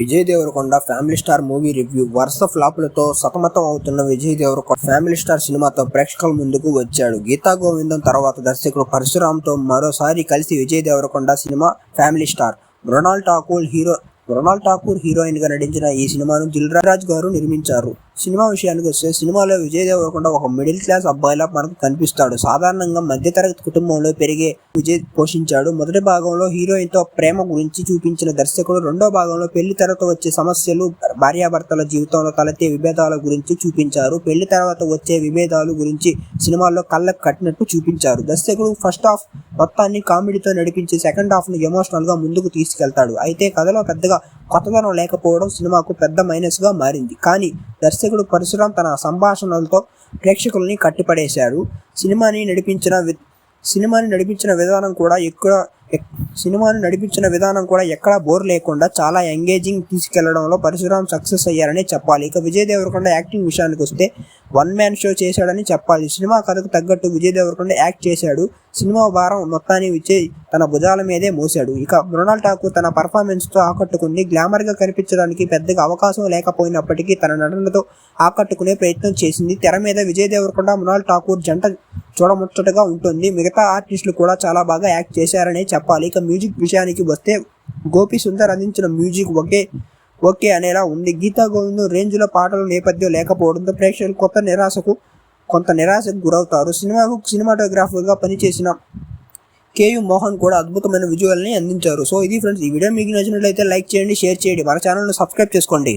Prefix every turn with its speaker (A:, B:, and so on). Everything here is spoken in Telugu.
A: Vijay Deverakonda Family Star movie review. వరుస ఫ్లాపులతో సతమతం అవుతున్న విజయ్ దేవరకొండ ఫ్యామిలీ స్టార్ సినిమాతో ప్రేక్షకుల ముందుకు వచ్చాడు. గీతా గోవిందం తర్వాత దర్శకుడు పరశురామ్తో మరోసారి కలిసి Vijay Deverakonda cinema Family Star. Mrunal Thakur hero Mrunal Thakur హీరోయిన్గా నటించిన ఈ సినిమాను దిల్ రాజ్ గారు నిర్మించారు. సినిమా విషయానికి వస్తే సినిమాలో విజయ్ దేవరకొండ ఒక మిడిల్ క్లాస్ అబ్బాయిలా మనకు కనిపిస్తాడు. సాధారణంగా మధ్యతరగతి కుటుంబంలో పెరిగే విజయ్ పోషించాడు. మొదటి భాగంలో హీరోయిన్తో ప్రేమ గురించి చూపించిన దర్శకుడు రెండో భాగంలో పెళ్ళి తర్వాత వచ్చే సమస్యలు భార్యాభర్తల జీవితంలో తలెత్తే విభేదాల గురించి చూపించారు. పెళ్ళి తర్వాత వచ్చే విభేదాలు గురించి సినిమాల్లో కళ్ళకు కట్టినట్టు చూపించారు. దర్శకుడు ఫస్ట్ హాఫ్ మొత్తాన్ని కామెడీతో నడిపించి సెకండ్ హాఫ్ను ఎమోషనల్గా ముందుకు తీసుకెళ్తాడు. అయితే కథలో పెద్దగా కొత్తదనం లేకపోవడం సినిమాకు పెద్ద మైనస్గా మారింది. కానీ దర్శకుడు పరశురాం తన సంభాషణలతో ప్రేక్షకుల్ని కట్టిపడేశాడు. సినిమాని నడిపించిన వి- సినిమాని నడిపించిన విధానం కూడా ఎక్కువ సినిమాను నడిపించిన విధానం కూడా ఎక్కడా బోర్ లేకుండా చాలా ఎంగేజింగ్ తీసుకెళ్ళడంలో పరశురాం సక్సెస్ అయ్యారని చెప్పాలి. ఇక విజయ్ దేవరకొండ యాక్టింగ్ విషయానికి వస్తే వన్ మ్యాన్ షో చేశాడని చెప్పాలి. సినిమా కథకు తగ్గట్టు విజయ్ దేవరకొండ యాక్ట్ చేశాడు. సినిమా భారం మొత్తాన్ని విజయ్ తన భుజాల మీదే మోసాడు ఇక మృణాల్ ఠాకూర్ తన పర్ఫార్మెన్స్తో ఆకట్టుకుంది. గ్లామర్గా కనిపించడానికి పెద్దగా అవకాశం లేకపోయినప్పటికీ తన నటనతో ఆకట్టుకునే ప్రయత్నం చేసింది. తెర మీద విజయ్ దేవరకొండ మృణాల్ ఠాకూర్ జంట చూడముచ్చటగా ఉంటుంది. మిగతా ఆర్టిస్టులు కూడా చాలా బాగా యాక్ట్ చేశారనే చెప్పాలి. ఇక మ్యూజిక్ విషయానికి వస్తే గోపి సుందర్ అందించిన మ్యూజిక్ ఒకే ఓకే అనేలా ఉంది. గీతా గోవిందం రేంజ్లో పాటల నేపథ్యం లేకపోవడంతో ప్రేక్షకులు కొత్త నిరాశకు కొంత నిరాశకు గురవుతారు. సినిమాకు సినిమాటోగ్రాఫర్గా పనిచేసిన కేయు మోహన్ కూడా అద్భుతమైన విజువల్ని అందించారు. సో ఇది ఫ్రెండ్స్ ఈ వీడియో మీకు నచ్చినట్లయితే లైక్ చేయండి షేర్ చేయండి. మన ఛానల్ను సబ్స్క్రైబ్ చేసుకోండి.